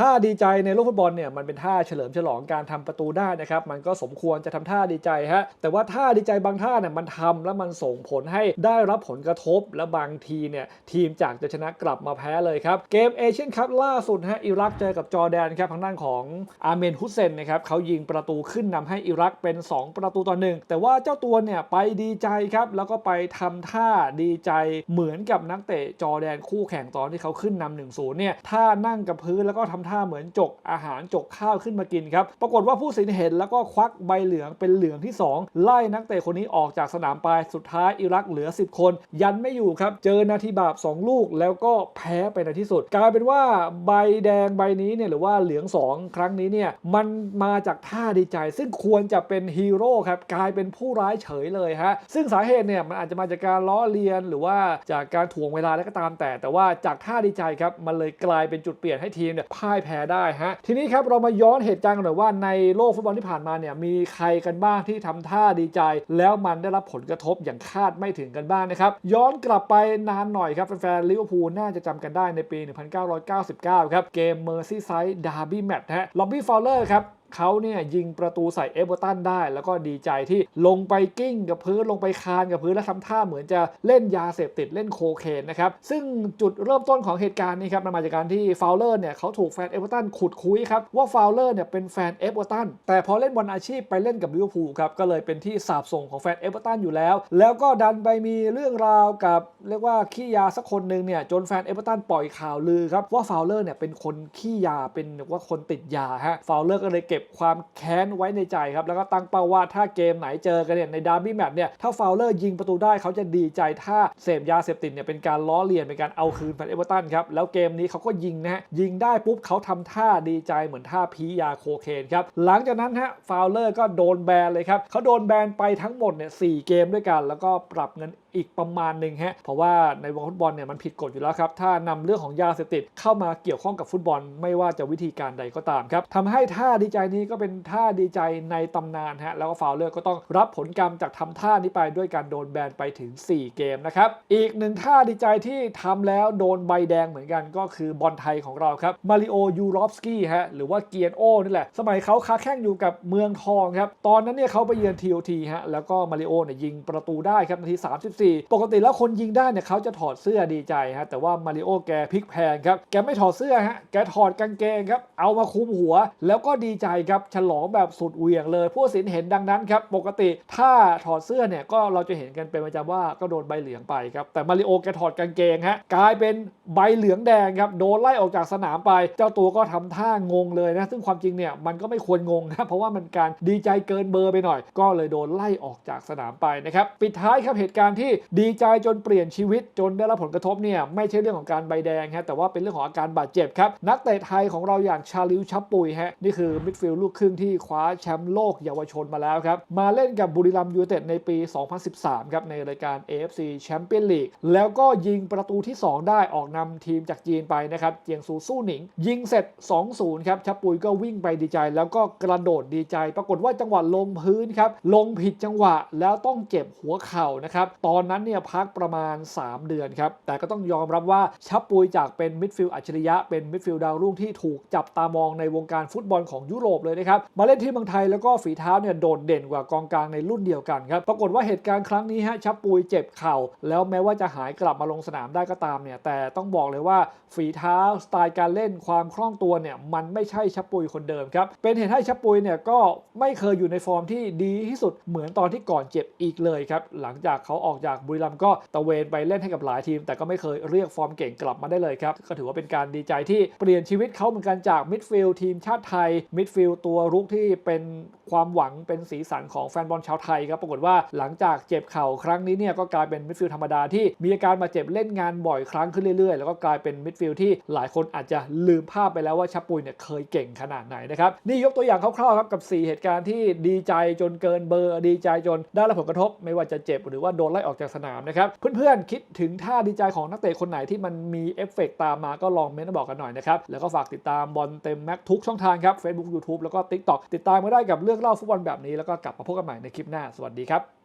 ท่าดีใจในโลกฟุตบอลเนี่ยมันเป็นท่าเฉลิมฉลองการทำประตูได้นะครับมันก็สมควรจะทำท่าดีใจฮะแต่ว่าท่าดีใจบางท่าเนี่ยมันทำแล้วมันส่งผลให้ได้รับผลกระทบ และบางทีเนี่ยทีมจากจะชนะกลับมาแพ้เลยครับ เกมเอเชียนคัพล่าสุดฮะอิรักเจอกับจอร์แดนครับทางด้านของอาเมนฮุสเซนนะครับเขายิงประตูขึ้นนำให้อิรักเป็น 2 ประตูต่อหนึ่งแต่ว่าเจ้าตัวเนี่ยไปดีใจครับแล้วก็ไปทำท่าดีใจเหมือนกับนักเตะจอร์แดนคู่แข่งตอนที่เขาขึ้นนำหนึ่งศูนย์เนี่ยท่านั่งกับพื้นแล้วก็ทำท่าเหมือนจกอาหารจกข้าวขึ้นมากินครับ ปรากฏว่าผู้สินเห็นแล้วก็ควักใบเหลืองเป็นเหลืองที่ 2 ไล่นักเตะคนนี้ออกจากสนามไปสุดท้ายอิรักเหลือ 10 คน ยันไม่อยู่ครับ เจอนาทีบาป 2 ลูกแล้วก็แพ้ไปในที่สุด กลายเป็นว่าใบแดงใบนี้เนี่ยหรือว่าเหลือง 2 ครั้งนี้เนี่ยมันมาจากท่าดีใจ ซึ่งควรจะเป็นฮีโร่ครับกลายเป็นผู้ร้ายเฉยเลยฮะซึ่งสาเหตุเนี่ยมันอาจจะมาจากการล้อเลียนหรือว่าจากการถ่วงเวลาแล้วก็ตามแต่ แต่ว่าจากท่าดีใจครับมันเลยกลายเป็นจุดเปลี่ยนให้ทีมเนี่ยพ่ายแพ้ได้ฮะทีนี้ครับเรามาย้อนเหตุการณ์กันหน่อยว่าในโลกฟุตบอลที่ผ่านมาเนี่ยมีใครกันบ้างที่ทำท่าดีใจ แล้วมันได้รับผลกระทบอย่างคาดไม่ถึงกันบ้างนะครับย้อนกลับไปนานหน่อยครับแฟนๆลิเวอร์พูลน่าจะจำกันได้ในปี 1999 ครับเกมเมอร์ซีไซด์ดาร์บี้แมตช์ฮะล็อบบี้ฟาวเลอร์ครับ เขาเนี่ยยิงประตูใส่เอเวอร์ตันได้ แล้วก็ดีใจที่ลงไปกิ้งกับพื้นลงไปคานกับพื้นแล้วทำท่าเหมือนจะเล่นยาเสพติดเล่นโคเคนนะครับ ซึ่งจุดเริ่มต้นของเหตุการณ์นี้ครับมันมาจากการที่ฟาวเลอร์เนี่ยเขาถูกแฟนเอเวอร์ตันขุดคุยครับ ว่าฟาวเลอร์เนี่ยเป็นแฟนเอเวอร์ตันแต่พอเล่นบอลอาชีพไปเล่นกับลิเวอร์พูลครับก็เลยเป็นที่สาบส่งของแฟนเอเวอร์ตันอยู่แล้ว แล้วก็ดันไปมีเรื่องราวกับเรียกว่าขี้ยาสักคนหนึ่งเนี่ยจนแฟนเอเวอร์ตันปล่อยข่าวลือครับว่าฟาวเลอร์เนี่ยเป็นคนขี้ยาเป็นเรียกว่าคนติดยาฮะฟาวเลอร์ก็เลยเก็บความแค้นไว้ในใจครับ แล้วก็ตั้งเป้าว่าถ้าเกมไหนเจอกันเนี่ยในดาร์บี้แมตช์เนี่ยถ้าฟาวเลอร์ยิงประตูได้เขาจะดีใจถ้าเสพยาเสพติดเนี่ยเป็นการล้อเลียนเป็นการเอาคืนแฟนเอเวอร์ตันครับแล้วเกมนี้เขาก็ยิงนะฮะยิงได้ปุ๊บเขาทำท่าดีใจเหมือนท่าพียาโคเคนครับหลังจากนั้นฮะฟาวเลอร์ก็โดนแบนเลยครับเขาโดนแบนไปทั้งหมดเนี่ยสเกมด้วยกัน แล้วก็ปรับเงิน อีกประมาณหนึ่งฮะเพราะว่าในวงฟุตบอลเนี่ยมันผิดกฎอยู่แล้วครับถ้านำเรื่องของยาเสพติดเข้ามาเกี่ยวข้องกับฟุตบอล ไม่ว่าจะวิธีการใดก็ตามครับทำให้ท่าดีใจนี้ก็เป็นท่าดีใจในตำนานฮะแล้วก็ฟาวเลอร์ก็ต้องรับผลกรรมจากทำท่านี้ไปด้วยการโดนแบนไปถึง 4 เกมนะครับอีกหนึ่งท่าดีใจที่ทำแล้วโดนใบแดงเหมือนกันก็คือบอลไทยของเราครับมาริโอยูรอฟสกี้ฮะหรือว่าเกียนโอนี่แหละ สมัยเขาค้าแข่งอยู่กับเมืองทองครับตอนนั้นเนี่ยเขาไปเยือนทีโอทีฮะแล้วก็มาริโอเนี่ยยิงประตูได้ครับนาที 34ปกติแล้วคนยิงได้เนี่ยเขาจะถอดเสื้อดีใจฮะแต่ว่ามาริโอแกพลิกแพงครับ แกไม่ถอดเสื้อฮะแกถอดกางเกงครับ เอามาคลุมหัว แล้วก็ดีใจครับฉลองแบบสุดเหวี่ยงเลย ผู้สินเห็นดังนั้นครับปกติถ้าถอดเสื้อเนี่ยก็เราจะเห็นกันเป็นประจำว่าก็โดนใบเหลืองไปครับแต่มาริโอแกถอดกางเกงฮะกลายเป็น ใบเหลืองแดงครับโดนไล่ออกจากสนามไป เจ้าตัวก็ทำท่างงเลยนะซึ่งความจริงเนี่ยมันก็ไม่ควรงงนะเพราะว่ามันการดีใจเกินเบอร์ไปหน่อย ก็เลยโดนไล่ออกจากสนามไปนะครับปิดท้ายครับเหตุการณ์ที่ดีใจจนเปลี่ยนชีวิตจนได้รับผลกระทบเนี่ยไม่ใช่เรื่องของการใบแดงฮะแต่ว่าเป็นเรื่องของอาการบาดเจ็บครับนักเตะไทยของเราอย่างชาลิวชับปุยฮะนี่คือมิดฟิลด์ลูกครึ่งที่คว้าแชมป์โลกเยาวชนมาแล้วครับมาเล่นกับบุรีรัมย์ยูเต็ดในปี 2013 ครับในรายการ AFC Champions League แล้วก็ยิงประตูที่ 2 ได้ออกนำทีมจากจีนไปนะครับ เจียงซูสู้หนิง ยิงเสร็จ 2-0 ครับชับปุยก็วิ่งไปดีใจ แล้วก็กระโดดดีใจ ปรากฏว่าจังหวะลงพื้นครับ ลงผิดจังหวะแล้วต้องเจ็บหัวเข่านะครับ ตอนนั้นเนี่ยพักประมาณ 3 เดือนครับ แต่ก็ต้องยอมรับว่าชับปุยจากเป็นมิดฟิลด์อัจฉริยะ เป็นมิดฟิลด์ดาวรุ่งที่ถูกจับตามองในวงการฟุตบอลของยุโรปเลยนะครับ มาเล่นที่เมืองไทยแล้วก็ฝีเท้าเนี่ยโดดเด่นกว่ากองกลางในรุ่นเดียวกันครับ ปรากฏว่าเหตุการณ์ครั้งนี้ฮะชับปุยเจ็บเข่า แล้วแม้ว่าจะหายกลับมาลงสนามได้ก็ตามเนี่ย แต่ต้องบอกเลยว่าฝีเท้าสไตล์การเล่นความคล่องตัวเนี่ยมันไม่ใช่ชับปุยคนเดิมครับ เป็นเหตุให้ชับปุยเนี่ยก็ไม่เคยอยู่ในฟอร์มที่ดีที่สุดเหมือนตอนที่ก่อนเจ็บอีกเลยครับ หลังจากเขาออกจากบุรีรัมย์ก็ตะเวนไปเล่นให้กับหลายทีม แต่ก็ไม่เคยเรียกฟอร์มเก่งกลับมาได้เลยครับ ก็ถือว่าเป็นการดีใจที่เปลี่ยนชีวิตเขาเหมือนกันจากมิดฟิลด์ทีมชาติไทยมิดฟิลด์ตัวรุกที่เป็นความหวังเป็นสีสันของแฟนบอลชาวไทยครับปรากฏว่าหลังจากเจ็บเข่าครั้งนี้เนี่ยก็กลายเป็นมิดฟิลด์ธรรมดาที่มีอาการมาเจ็บเล่นงานบ่อยครั้งขึ้นเรื่อยๆ แล้วก็กลายเป็นมิดฟิลด์ที่หลายคนอาจจะลืมภาพไปแล้วว่าชับปุยเนี่ยเคยเก่งขนาดไหนนะครับนี่ยกตัวอย่างคร่าวๆครับกับ 4 เหตุการณ์ที่ดีใจจนเกินเบอร์ดีใจจนได้รับผลกระทบ ไม่ว่าจะเจ็บหรือว่าโดนไล่ออกจากสนามนะครับเพื่อนๆคิดถึงท่าดีใจของนักเตะคนไหนที่มันมีเอฟเฟกตามมาก็ลองเม้นต์บอกกันหน่อยนะครับแล้วก็ฝากติดตามบอลเต็มแม็กทุกช่องทางครับ Facebook YouTube แล้วก็ TikTok ติดตามมาได้กับเรื่องเล่าฟุตบอลแบบนี้แล้วก็กลับมาพบกันใหม่ในคลิปหน้าสวัสดีครับ